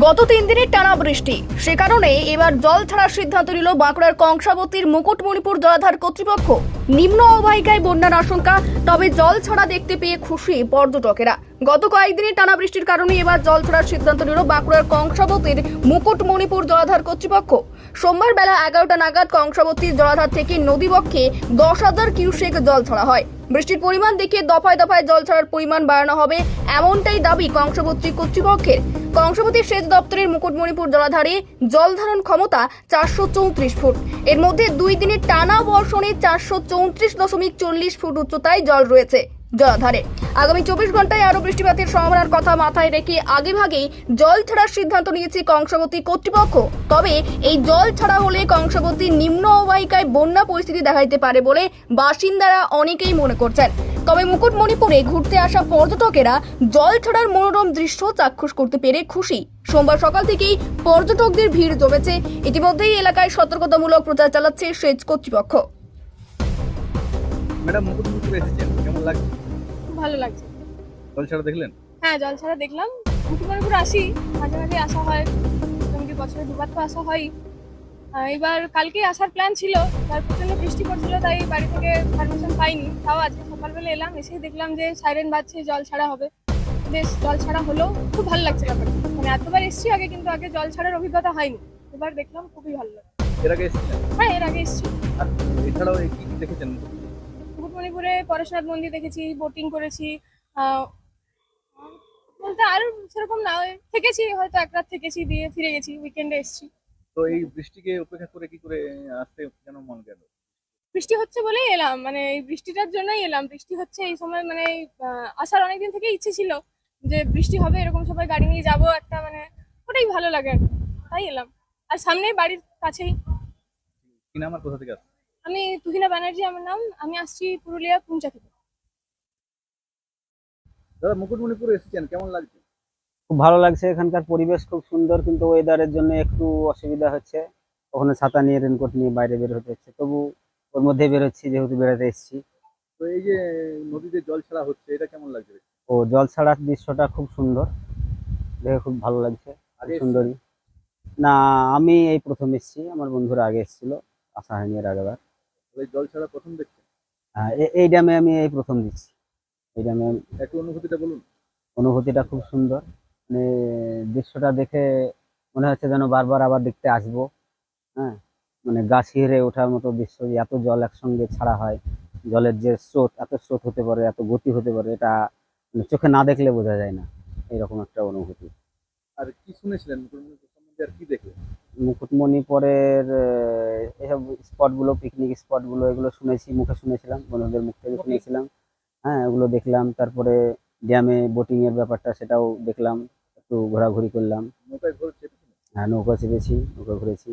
গত তিন দিনের টানা বৃষ্টি। সে কারণে এবার জল ছাড়ার সিদ্ধান্ত নিল বাঁকুড়ার কংসাবতীর মুকুটমণিপুর জলাধার কর্তৃপক্ষ। নিম্ন অববাহিকায় বন্যার আশঙ্কা, তবে জল ছাড়া দেখতে পেয়ে খুশি পর্যটকেরা। গত কয়েকদিনের টানা বৃষ্টির কারণে এবার জল ছাড়ার সিদ্ধান্ত নিল বাঁকুড়ার কংসাবতীর মুকুটমণিপুর জলাধার কর্তৃপক্ষ। সোমবার বেলা এগারোটা নাগাদ কংসাবতীর জলাধার থেকে নদীবক্ষে দশ হাজার কিউসেক জল ছাড়া হয়। বৃষ্টির পরিমাণ দেখে দফায় দফায় জল ছাড়ার পরিমাণ বাড়ানো হবে, এমনটাই দাবি কংসাবতী কর্তৃপক্ষের। কংসাবতী সেচ দপ্তরের মুকুটমণিপুর জলাধারে জল ধারণ ক্ষমতা চারশো চৌত্রিশ ফুট। এর মধ্যে দুই দিনের টানা বর্ষণে চারশো চৌত্রিশ দশমিক চল্লিশ ফুট উচ্চতায় জল রয়েছে জলাধারে। আগামী চব্বিশ ঘন্টায় আরও বৃষ্টিপাতের সম্ভাবনার কথা মাথায় রেখে আগেভাগেই জল ছাড়ার সিদ্ধান্ত নিয়েছে কংসাবতী কর্তৃপক্ষ। তবে এই জল ছাড়া হলে কংসাবতী নিম্ন অববাহিকায় বন্যা পরিস্থিতি দেখা দিতে পারে বলে বাসিন্দারা অনেকেই মনে করছেন। তবে মুকুটমণিপুরে ঘুরতে আসা পর্যটকেরা জল ছাড়ার মনোরম দৃশ্য চাক্ষুষ করতে পেরে খুশি। সোমবার সকাল থেকেই পর্যটকদের ভিড় জমেছে। ইতিমধ্যেই এলাকায় সতর্কতামূলক প্রচার চালাচ্ছে সেচ কর্তৃপক্ষ। ম্যাডাম মুকুটমণিপুরে এসেছেন। কেমন লাগছে? ভালো লাগছে। জল ছাড়া দেখলেন? হ্যাঁ জল ছাড়া দেখলাম। মুকুটমণিপুর আসি। মাঝে মাঝে আসা হয়। মোটামুটি বছরে দুবার তো আসা হয় এবার কালকে আসার প্ল্যান ছিল। তার প্রচণ্ড বৃষ্টি পড়ছিল তাই বাড়ি থেকে পারমিশন পাইনি। তাও আজকে সকালবেলা এলাম এসে দেখলাম যে সাইরেন বাজছে জল ছাড়া হবে। বেশ জল ছাড়া হলো খুব ভালো লাগছে ব্যাপারটা। মানে এতবার এসছি আগে কিন্তু আগে জল ছাড়ার অভিজ্ঞতা হয়নি। এবার দেখলাম খুবই ভালো লাগছে। এর আগে এসেছিলেন? হ্যাঁ এর আগে এসছি। আর এছাড়াও কি কি দেখেছেন? মুকুটমণিপুরে পরেশনাথ মন্দির দেখেছি বোটিং করেছি বলতে আর সেরকম না থেকেছি হয়তো এক রাত থেকেছি দিয়ে ফিরে গেছি উইকেন্ডে এসেছি। তো এই বৃষ্টিকে উপেক্ষা করে কি করে আসতে কেন মন গেল? বৃষ্টি হচ্ছে বলেই এলাম মানে এই বৃষ্টিটার জন্যই এলাম। বৃষ্টি হচ্ছে এই সময় মানে আসার অনেকদিন থেকে ইচ্ছে ছিল যে বৃষ্টি হবে এরকম সবাই গাড়ি নিয়ে যাব একটা মানে ওটাই ভালো লাগে। তাই এলাম। আর সামনেই বাড়ির কাছেই। কি নাম আর কোথা থেকে আসছে? আমি তুহিনা ব্যানার্জি আমার নাম। আমি আসছি পুরুলিয়া পুঞ্চা থেকে। দাদা মুকুটমণিপুরে এসেছেন কেমন লাগছে? খুব ভালো লাগছে এখানকার পরিবেশ খুব সুন্দর কিন্তু ওয়েদারের জন্য একটু অসুবিধা হচ্ছে। ওখানে ছাতা নিয়ে রেনকোট নিয়ে বাইরে বের হতে হচ্ছে। তবু ওর মধ্যে বেরোচ্ছি যেহেতু বেড়াতে এসেছি। তো এই যে নদীতে জল ছাড়া হচ্ছে এটা কেমন লাগছে? ও জল ছাড়ার দৃশ্যটা খুব সুন্দর। দেখে খুব ভালো লাগছে খুব সুন্দরী না আমি এই প্রথম এসেছি আমার বন্ধুরা আগে এসেছিল আসা হয়নি এর আগেবার জল ছাড়া প্রথম দেখছেন? হ্যাঁ, এই ড্যামে আমি এই প্রথম দিচ্ছি। এই ড্যামে একটু অনুভূতিটা বলুন। অনুভূতিটা খুব সুন্দর। মানে দৃশ্যটা দেখে মনে হচ্ছে যেন বারবার আবার দেখতে আসব। হ্যাঁ মানে গা শিহরে ওঠার মতো দৃশ্য যে এত জল একসঙ্গে ছাড়া হয় জলের যে স্রোত এত স্রোত হতে পারে এত গতি হতে পারে এটা মানে চোখে না দেখলে বোঝা যায় না এরকম একটা অনুভূতি। আর কি শুনেছিলেন মুকুটমণিপুর সম্বন্ধে আর কি দেখলেন? মুকুটমণিপুরের আহ, এসব স্পটগুলো পিকনিক স্পটগুলো এগুলো শুনেছি মুখে শুনেছিলাম বন্ধুদের মুখ থেকে শুনেছিলাম। হ্যাঁ ওগুলো দেখলাম তারপরে ড্যামে বোটিংয়ের ব্যাপারটা সেটাও দেখলাম। একটু ঘোরাঘুরি করলাম। নৌকায় হ্যাঁ নৌকা চেপেছি নৌকা ঘুরেছি।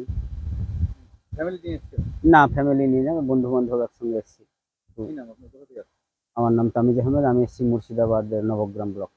ফ্যামিলি নিয়ে এসেছেন না ফ্যামিলি নিয়ে যাব বন্ধু বান্ধব একসঙ্গে এসেছি। কি নাম আপনার? কোথা থেকে আসছেন? আমার নাম তামিজ আহমেদ আমি এসেছি মুর্শিদাবাদের নবগ্রাম ব্লক